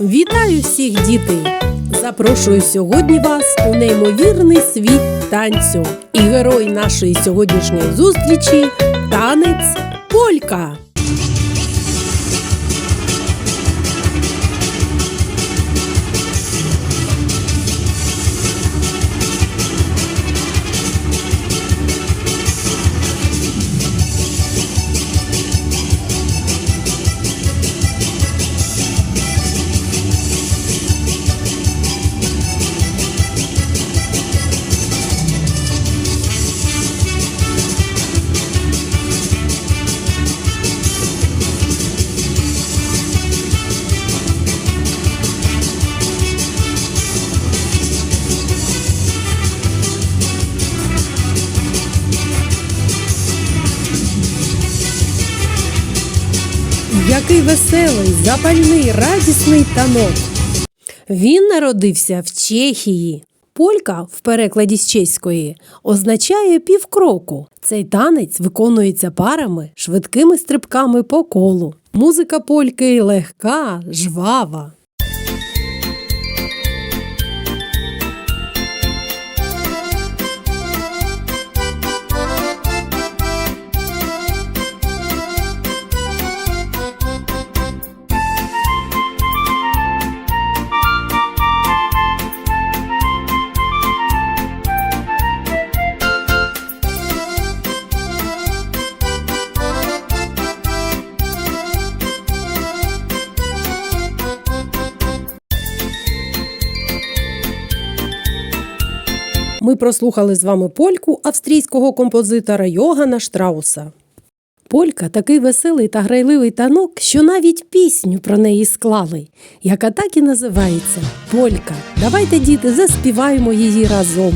Вітаю всіх, дітей! Запрошую сьогодні вас у неймовірний світ танцю. І герой нашої сьогоднішньої зустрічі танець Полька. Який веселий, запальний, радісний танок. Він народився в Чехії. Полька в перекладі з чеської означає півкроку. Цей танець виконується парами швидкими стрибками по колу. Музика польки легка, жвава. Ми прослухали з вами польку австрійського композитора Йогана Штрауса. Полька такий веселий та грайливий танок, що навіть пісню про неї склали, яка так і називається Полька. Давайте, діти, заспіваємо її разом.